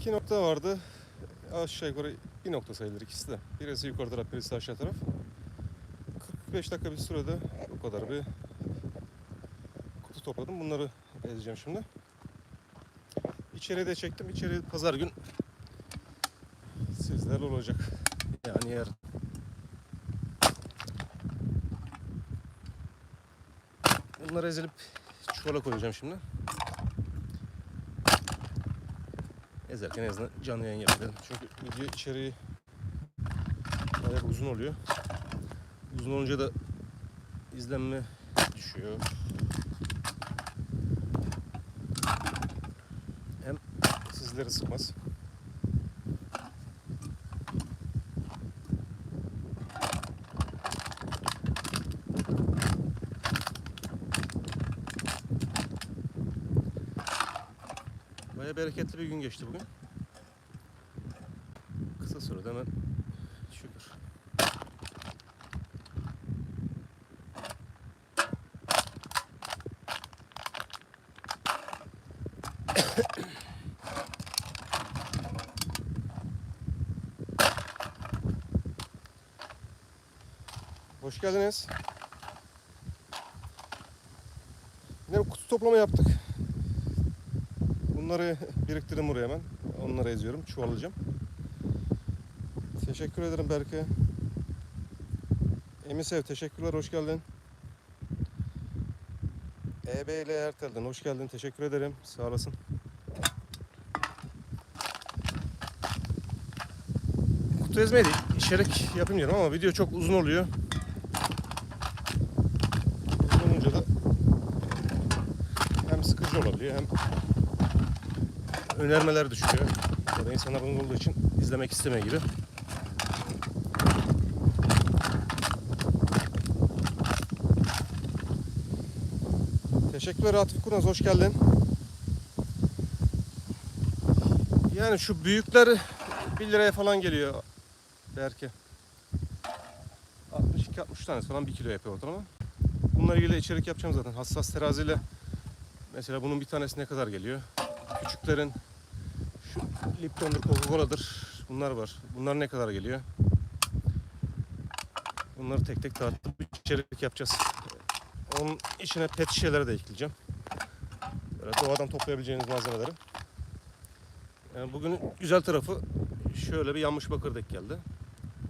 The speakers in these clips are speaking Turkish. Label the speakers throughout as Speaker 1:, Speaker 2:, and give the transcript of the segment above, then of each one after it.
Speaker 1: İki nokta vardı. Aşağı yukarı bir nokta sayılır ikisi de. Birisi yukarı taraf, birisi aşağı taraf. 45 dakika bir sürede bu kadar bir kutu topladım. Bunları ezeceğim şimdi. İçeriye de çektim. İçeri pazar gün sizlerle olacak. Yani yarın. Bunları ezilip çuvala koyacağım şimdi. Ezerken en azından canlı yayın yapıyorum. Çünkü video içeriği bayağı uzun oluyor. Uzun olunca da izlenme düşüyor. Hem sizleri sıkmaz. Bayağı bereketli bir gün geçti bugün. Kısa sürede hemen şükür. Hoş geldiniz. Yine kutu toplama yaptık. Bunları biriktirdim buraya hemen. Onları eziyorum, çuvallayacağım. Teşekkür ederim Berke. Emisev teşekkürler, hoş geldin. EB ile Ertel'den hoş geldin, teşekkür ederim. Sağ olasın. Kutu ezmeyi de içerik yapayım ama video çok uzun oluyor. Uzun olunca da hem sıkıcı olabiliyor hem önermeler düşüyor. Ya da insanlar bunu olduğu için izlemek istemiyor gibi. Teşekkürler Atif Kurnaz, hoş geldin. Yani şu büyükler 1 liraya falan geliyor belki. 62-60 tane falan 1 kilo yapıyor ortalama. Bununla ilgili içerik yapacağım zaten. Hassas teraziyle mesela bunun bir tanesi ne kadar geliyor? Küçüklerin Lipton'dur, Coca-Cola'dır. Bunlar var. Bunlar ne kadar geliyor? Bunları tek tek tartıp içerik yapacağız. Onun içine pet şişeleri de ekleyeceğim. Böyle doğadan toplayabileceğiniz malzemeleri. Yani bugün güzel tarafı şöyle bir yanmış bakır denk geldi.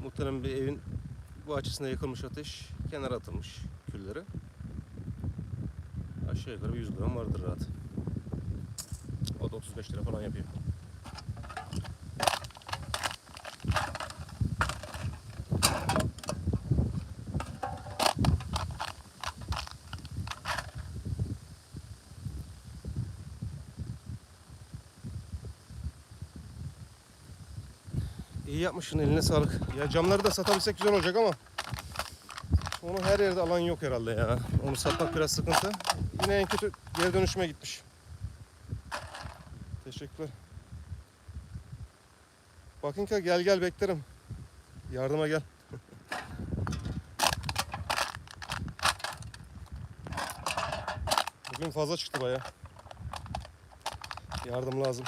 Speaker 1: Muhtemelen bir evin bu açısında yakılmış ateş kenara atılmış külleri. Aşağı yukarı bir 100 gram vardır rahat. O da 35 lira falan yapıyor. İyi yapmışsın eline sağlık. Ya camları da satabilsek güzel olacak ama onu her yerde alan yok herhalde ya. Onu satmak biraz sıkıntı. Yine en kötü geri dönüşüme gitmiş. Teşekkürler. Bakın ki gel gel beklerim. Yardıma gel. Bugün fazla çıktı baya. Yardım lazım.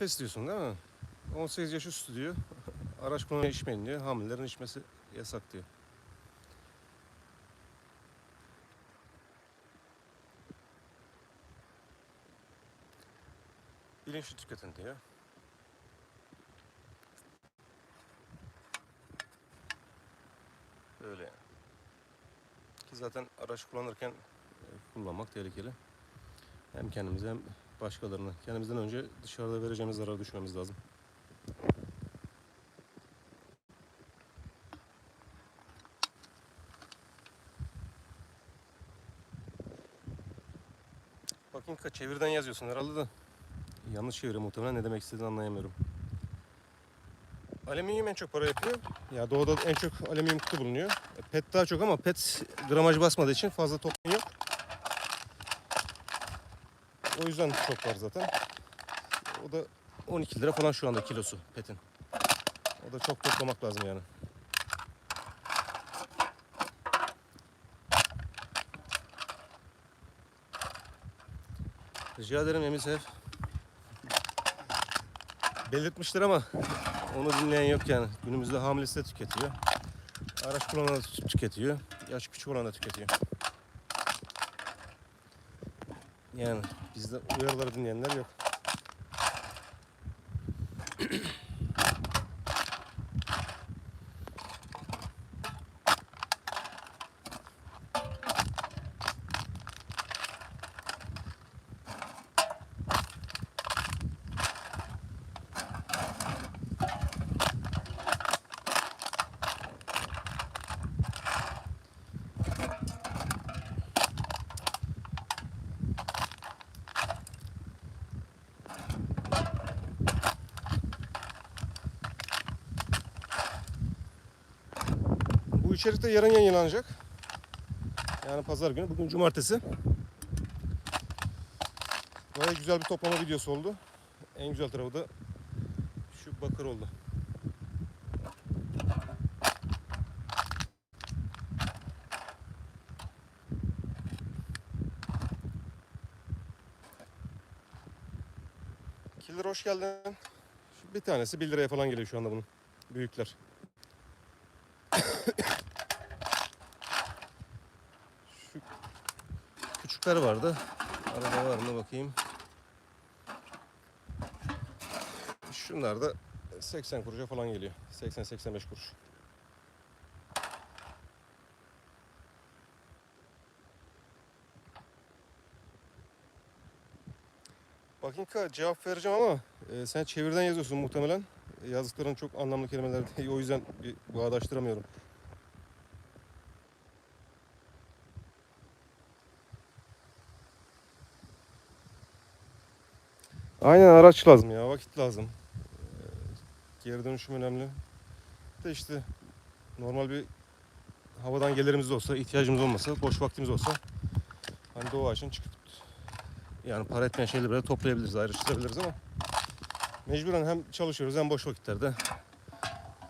Speaker 1: Şu Efes diyorsun değil mi? 18 yaş üstü diyor. Araç kullanımı içmeyin diyor. Hamilelerin içmesi yasak diyor. Bilinçli tüketin diyor. Öyle yani. Ki zaten araç kullanırken e, kullanmak tehlikeli. Hem kendimize hem başkalarına. Kendimizden önce dışarıda vereceğimiz zararı düşmemiz lazım. Bakayım kaç çevirden yazıyorsun herhalde de. Yanlış çeviri muhtemelen ne demek istediğini anlayamıyorum. Alüminyum en çok para yapıyor. Ya doğuda en çok alüminyum kutu bulunuyor. Pet daha çok ama pet gramaj basmadığı için fazla toplum o yüzden çok var zaten. O da 12 lira falan şu anda kilosu petin. O da çok toplamak lazım yani. Rica ederim Emin Sef. Belirtmiştir ama onu dinleyen yok yani. Günümüzde hamilesi de tüketiyor. Araç kullanan da tüketiyor. Yaş küçük olan da tüketiyor. Yani bizde uyarıları dinleyenler yok. İçerik yarın yayınlanacak. Yani pazar günü. Bugün cumartesi. Baya güzel bir toplama videosu oldu. En güzel tarafı da şu bakır oldu. Killer hoş geldin. Bir tanesi 1 liraya falan geliyor şu anda bunun. Büyükler. Küçükler vardı. Arada var mı bakayım. Şunlar da 80 kuruşa falan geliyor. 80-85 kuruş. Bakayım ka cevap vereceğim ama e, sen çevirden yazıyorsun muhtemelen. Yazdıkların çok anlamlı kelimeler değil. O yüzden bir bağdaştıramıyorum. Aynen araç lazım ya, vakit lazım. Ee, Geri dönüşüm önemli. De işte normal bir havadan gelirimiz de olsa, ihtiyacımız olmasa, boş vaktimiz olsa hani doğa için çıkıp yani para etmeyen şeyleri böyle toplayabiliriz, ayrıştırabiliriz ama mecburen hem çalışıyoruz hem boş vakitlerde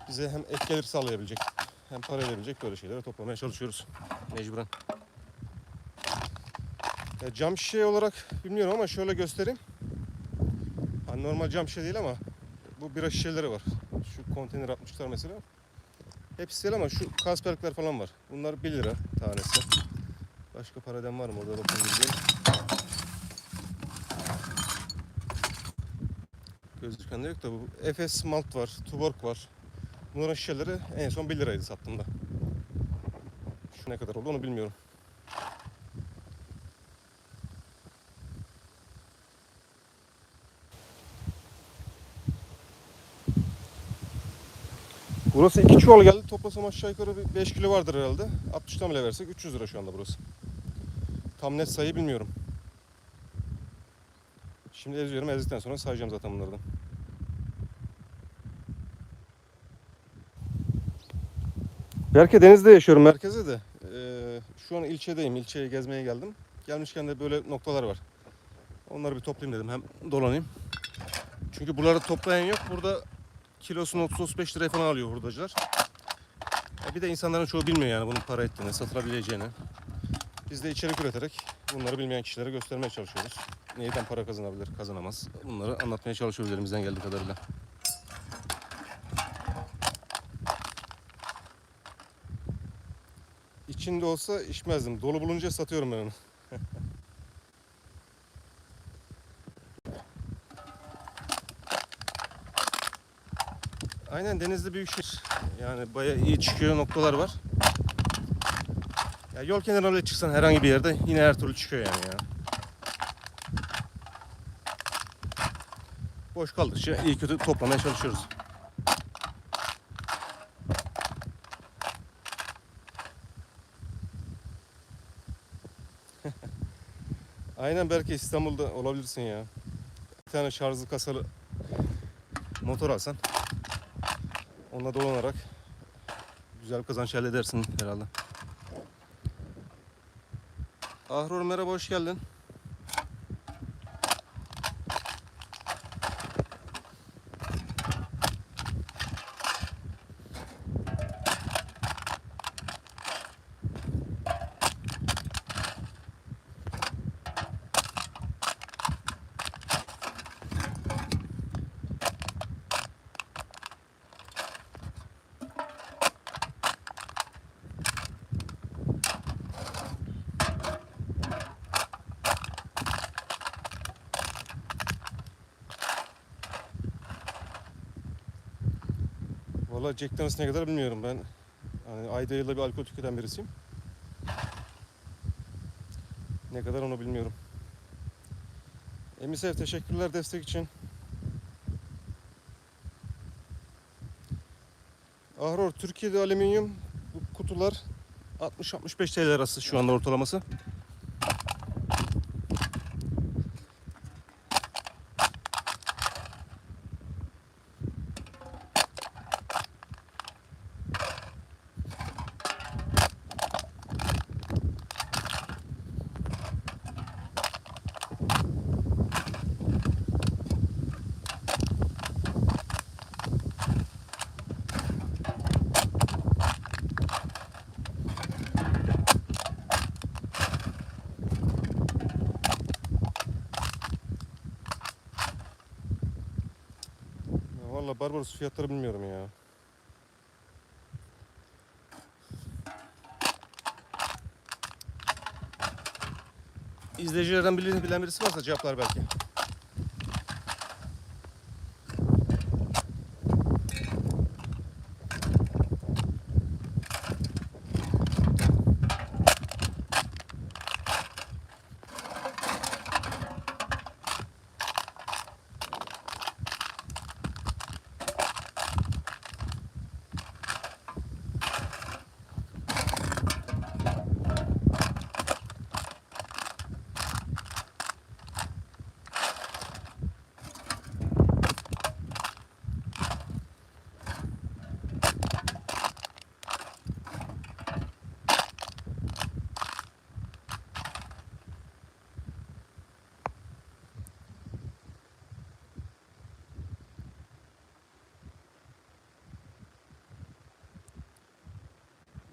Speaker 1: bize hem ek gelir sağlayabilecek hem para verebilecek böyle şeyleri toplamaya çalışıyoruz mecburen. Ya cam şişe olarak bilmiyorum ama şöyle göstereyim. Hani normal cam şişe değil ama bu bira şişeleri var. Şu konteyner atmışlar mesela. Hepsi değil ama şu kasperlikler falan var. Bunlar 1 lira tanesi. Başka para var mı orada? Gözüken de yok da bu Efes Malt var, Tuborg var. Bunların şişeleri en son 1 liraydı sattığımda. Şu ne kadar oldu onu bilmiyorum. Burası iki çuval geldi. Toplasam aşağı yukarı bir 5 kilo vardır herhalde. 60'tan bile versek 300 lira şu anda burası. Tam net sayı bilmiyorum. Şimdi eziyorum. Ezdikten sonra sayacağım zaten bunlardan. Berke Deniz'de yaşıyorum merkezde de. Ee, şu an ilçedeyim. İlçeye gezmeye geldim. Gelmişken de böyle noktalar var. Onları bir toplayayım dedim. Hem dolanayım. Çünkü buraları toplayan yok. Burada kilosunu 30-35 liraya falan alıyor hurdacılar. Ya bir de insanların çoğu bilmiyor yani bunun para ettiğini, satılabileceğini. Biz de içerik üreterek bunları bilmeyen kişilere göstermeye çalışıyoruz. Neyden para kazanabilir, kazanamaz. Bunları anlatmaya çalışıyoruz elimizden geldiği kadarıyla. İçinde olsa içmezdim. Dolu bulunca satıyorum ben onu. Aynen denizde büyük şehir. Yani bayağı iyi çıkıyor noktalar var. Ya yol kenarına bile çıksan herhangi bir yerde yine her türlü çıkıyor yani ya. Boş kaldıkça iyi kötü toplamaya çalışıyoruz. Aynen belki İstanbul'da olabilirsin ya. Bir tane şarjlı kasalı motor alsan onunla dolanarak güzel kazanç elde edersin herhalde. Ahror merhaba hoş geldin. Valla Jack Daniels ne kadar bilmiyorum ben. Yani ayda yılda bir alkol tüketen birisiyim. Ne kadar onu bilmiyorum. Emisev teşekkürler destek için. Ahror Türkiye'de alüminyum kutular 60-65 TL arası şu anda ortalaması. Ya Barbaros fiyatları bilmiyorum ya. İzleyicilerden bilen birisi varsa cevaplar belki.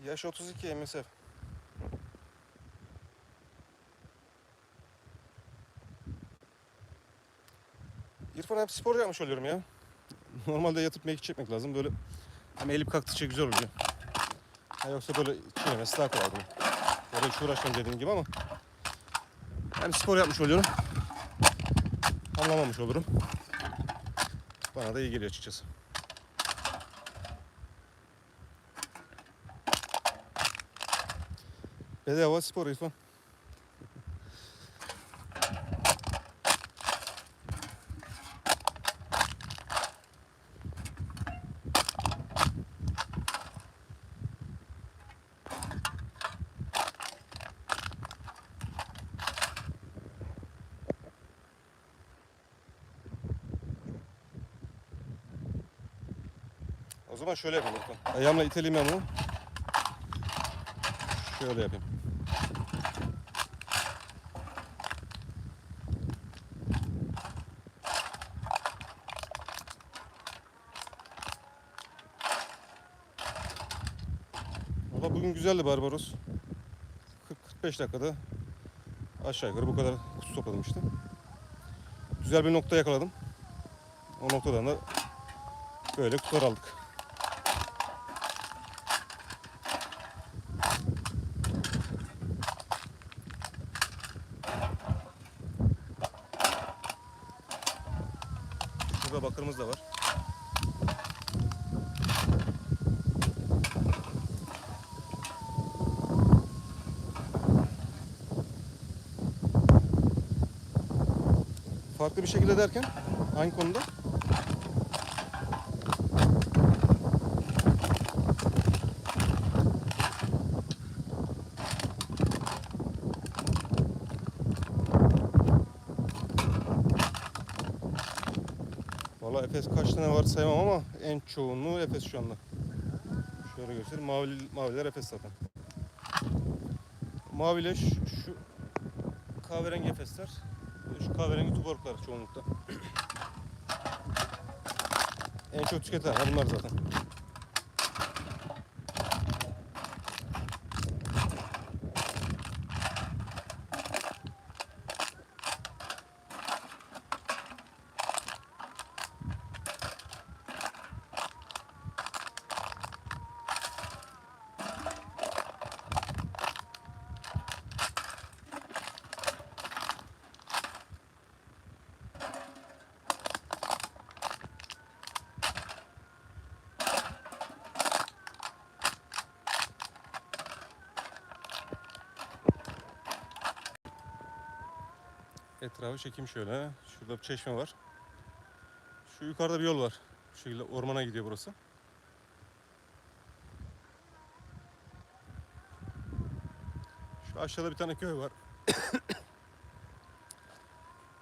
Speaker 1: Yaş 32 MSF. İrfan hep spor yapmış oluyorum ya. Normalde yatıp mekik çekmek lazım. Böyle hem elim kalktıkça güzel oluyor. Ha yoksa böyle çiğnemesi daha kolay bunun. Böyle hiç uğraşmam dediğim gibi ama hem spor yapmış oluyorum. Anlamamış olurum. Bana da iyi geliyor açıkçası. Bedava spor İrfan. O zaman şöyle yapayım İrfan. Ayağımla iteleyeyim ben bunu. Şöyle yapayım. Valla bugün güzeldi Barbaros. 40-45 dakikada aşağı yukarı bu kadar kutu topladım işte. Güzel bir nokta yakaladım. O noktadan da böyle kutular aldık. Şurada bakırımız da var. Farklı bir şekilde derken hangi konuda? Valla Efes var sayamam ama en çoğunluğu Efes şu anda. Şöyle göstereyim. Mavi, maviler Efes zaten. Maviyle şu, şu kahverengi Efesler. Şu kahverengi tuborglar çoğunlukla. en çok tüketilen bunlar zaten. Etrafı çekeyim şöyle. Şurada bir çeşme var. Şu yukarıda bir yol var. Şu şekilde ormana gidiyor burası. Şu aşağıda bir tane köy var.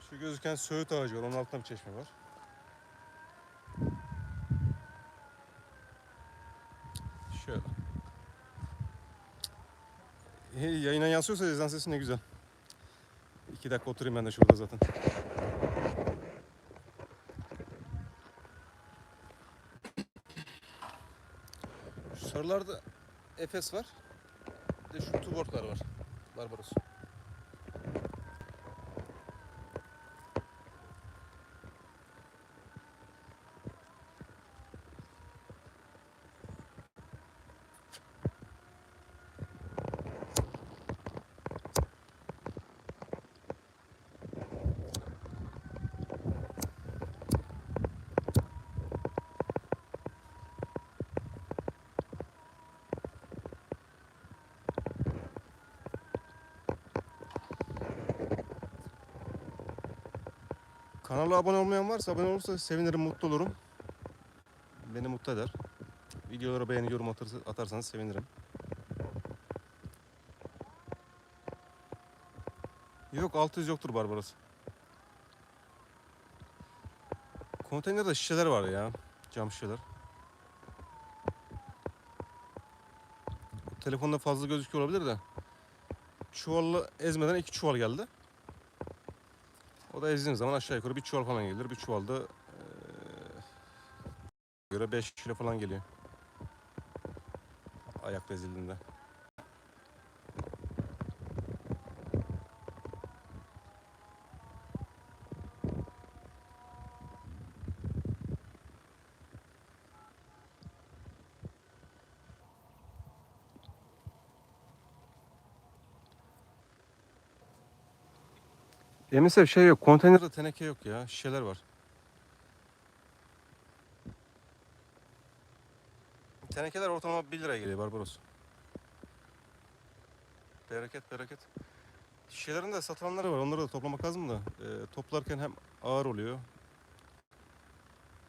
Speaker 1: Şu gözüken söğüt ağacı var. Onun altında bir çeşme var. Şöyle. Yayına yansıyorsa ezan sesi ne güzel. İki dakika oturayım ben de şurada zaten. Şu sarılarda Efes var. Bir de şu Tuborglar var. Barbaros. Kanala abone olmayan varsa abone olursa sevinirim, mutlu olurum. Beni mutlu eder. Videolara beğeni, yorum atarsa, atarsanız sevinirim. Yok 600 yoktur Barbaros. Konteynerde şişeler var ya. Cam şişeler. Telefonda fazla gözüküyor olabilir de. Çuvalla ezmeden iki çuval geldi. O da ezdiğin zaman aşağı yukarı bir çuval falan gelir. Bir çuvalda eee göre 5 kilo falan geliyor. Ayakta ezildiğinde. Emisef şey yok. Konteynerde teneke yok ya. Şişeler var. Tenekeler ortalama 1 liraya geliyor Barbaros. Bereket bereket. Şişelerin de satılanları var. Onları da toplamak lazım da. e, toplarken hem ağır oluyor.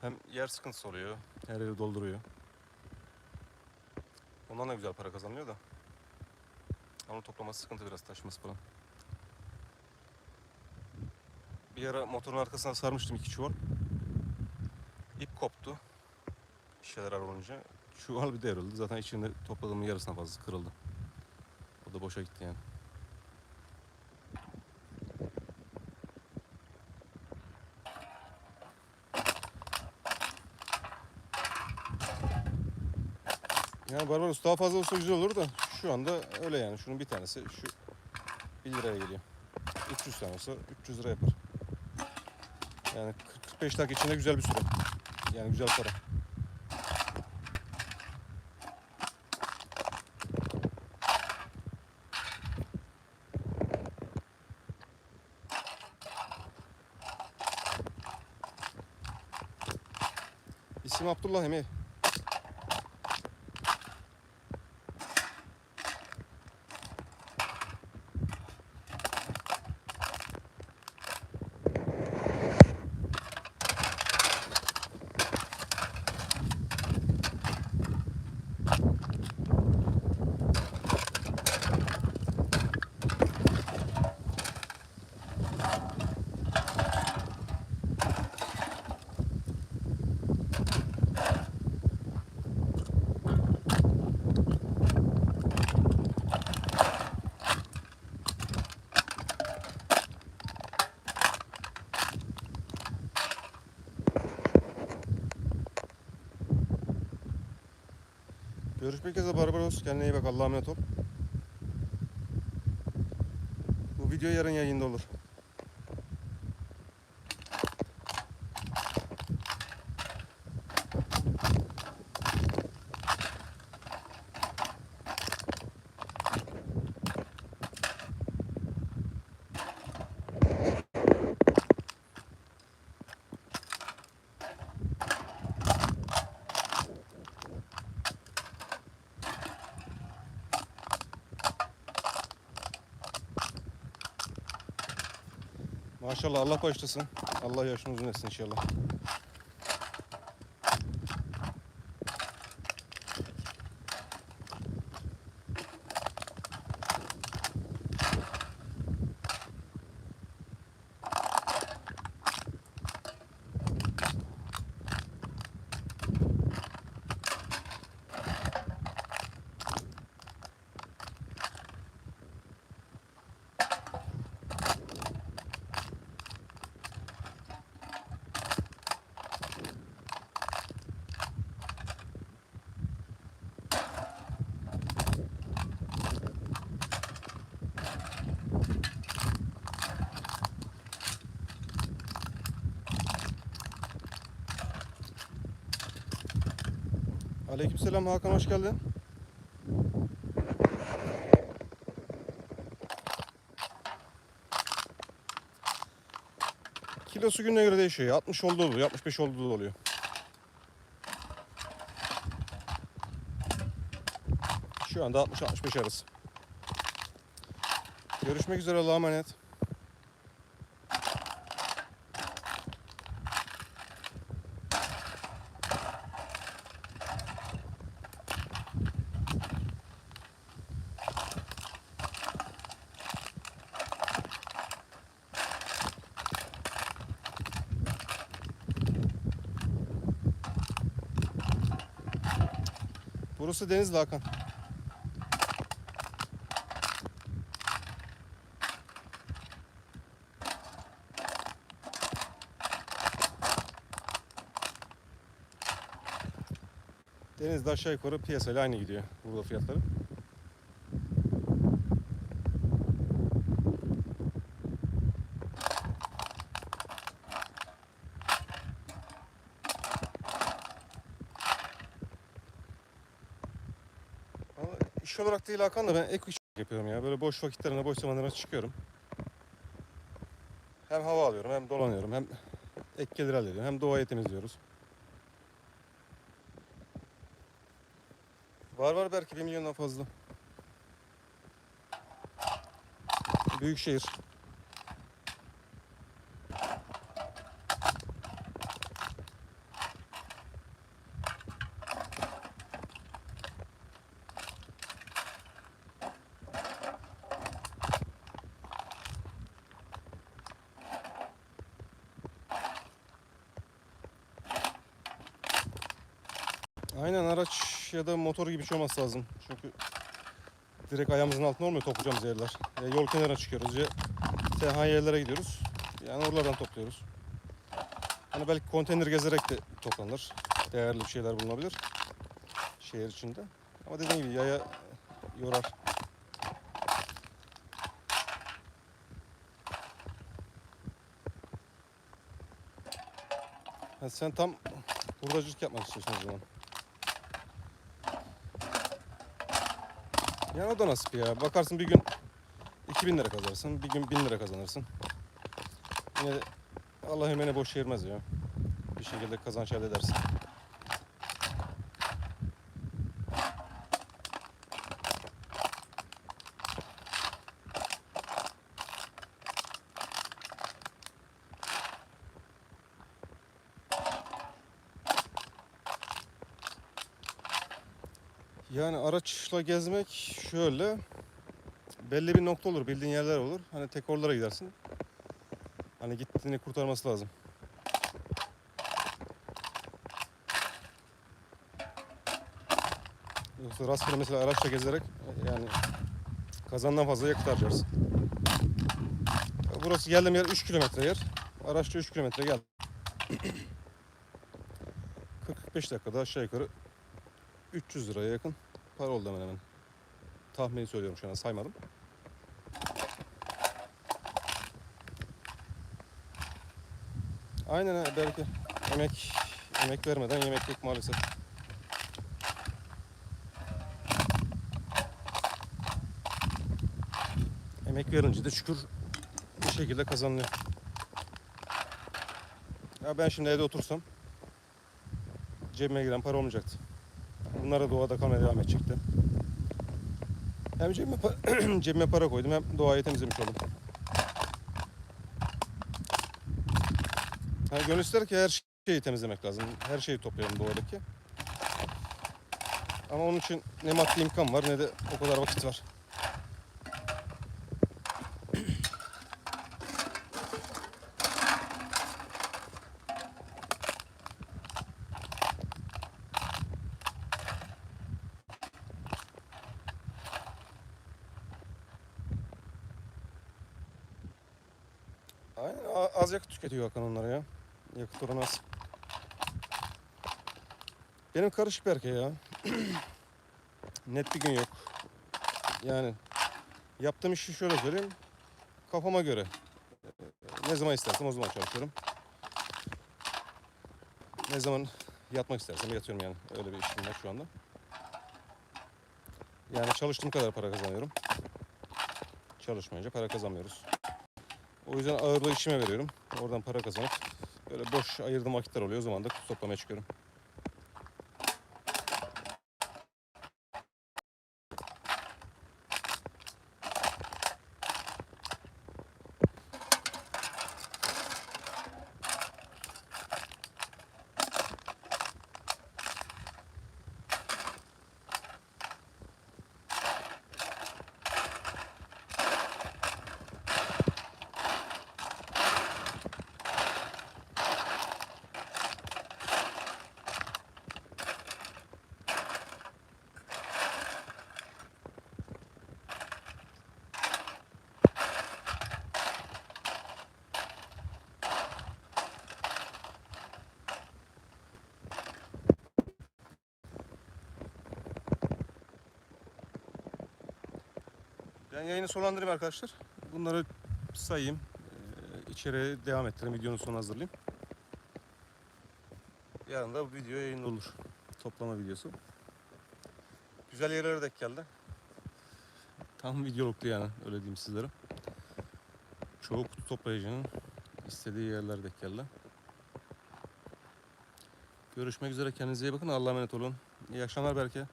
Speaker 1: Hem yer sıkıntısı oluyor. Her yeri dolduruyor. Ondan da güzel para kazanılıyor da. Onu toplaması sıkıntı biraz taşıması falan. Bir ara motorun arkasına sarmıştım iki çuval. İp koptu. Şişeler ağır olunca. Çuval bir devrildi. Zaten içinde topladığımın yarısına fazla kırıldı. O da boşa gitti yani. Yani Barbaros daha fazla olsa güzel olur da şu anda öyle yani. Şunun bir tanesi şu 1 liraya geliyor. 300 tane olsa 300 lira yapar. Yani 40-45 dakika içinde güzel bir süre. Yani güzel para. İsim Abdullah Emi. Görüşmek üzere Barbaros. Kendine iyi bak. Allah'a emanet ol. Bu video yarın yayında olur. Maşallah Allah başlasın. Allah yaşını uzun etsin inşallah. Aleykümselam Hakan hoş geldin. Kilosu gününe göre değişiyor. ya. 60 olduğu oluyor, 65 olduğu oluyor. Şu anda 60-65 arası. Görüşmek üzere Allah'a emanet. Burası Denizli Hakan. Denizde aşağı yukarı piyasayla aynı gidiyor burada fiyatları. Ama değil Hakan da ben ek iş yapıyorum ya. Böyle boş vakitlerimde, boş zamanlarımda çıkıyorum. Hem hava alıyorum, hem dolanıyorum, hem ek gelir elde ediyorum, hem doğayı temizliyoruz. Var var belki bir milyondan fazla. Büyük şehir. Aynen araç ya da motor gibi bir şey olması lazım. Çünkü direkt ayağımızın altında olmuyor toplayacağımız yerler. Ya yol kenarına çıkıyoruz ya tenha yerlere gidiyoruz. Yani oralardan topluyoruz. Hani belki konteyner gezerek de toplanır. Değerli bir şeyler bulunabilir şehir içinde. Ama dediğim gibi yaya yorar. Ha, sen tam hurdacılık yapmak istiyorsun o zaman. Yani o da nasip ya. Bakarsın bir gün 2000 lira kazanırsın, bir gün 1000 lira kazanırsın. Yine de Allah emeğine boş çevirmez ya. Bir şekilde kazanç elde edersin. Yani araçla gezmek şöyle belli bir nokta olur, bildiğin yerler olur. Hani tek oralara gidersin. Hani gittiğini kurtarması lazım. Yoksa rastgele mesela araçla gezerek yani kazandan fazla yakıt harcarsın. Burası geldiğim yer 3 kilometre yer. Araçla 3 kilometre gel. 40-45 dakikada aşağı yukarı 300 liraya yakın para oldu hemen hemen. Tahmini söylüyorum şu an saymadım. Aynen ha, belki emek emek vermeden yemek yok maalesef. Emek verince de şükür bir şekilde kazanılıyor. Ya ben şimdi evde otursam cebime giren para olmayacaktı. Bunlara doğada kalmaya devam edecekti. Hem cebime, pa- cebime para koydum hem doğayı temizlemiş oldum. Ha, gönül ister ki her şeyi temizlemek lazım. Her şeyi toplayalım doğadaki. Ama onun için ne maddi imkan var ne de o kadar vakit var. Aynen a- az yakıt tüketiyor Hakan onlar ya. Yakıt oranı az. Benim karışık bir erkeği ya. Net bir gün yok. Yani yaptığım işi şöyle söyleyeyim. Kafama göre. Ne zaman istersem o zaman çalışıyorum. Ne zaman yatmak istersem yatıyorum yani. Öyle bir işim var şu anda. Yani çalıştığım kadar para kazanıyorum. Çalışmayınca para kazanmıyoruz. O yüzden ağırlığı işime veriyorum. Oradan para kazanıp böyle boş ayırdığım vakitler oluyor. O zaman da kutu toplamaya çıkıyorum. Ben yayını sonlandırayım arkadaşlar. Bunları sayayım. Ee, içeriye devam ettireyim. Videonun sonunu hazırlayayım. Yarın da bu video yayında olur. Toplama videosu. Güzel yerlere denk geldi. Tam videoluktu yani öyle diyeyim sizlere. Çoğu kutu toplayıcının istediği yerler denk geldi. Görüşmek üzere kendinize iyi bakın. Allah'a emanet olun. İyi akşamlar belki.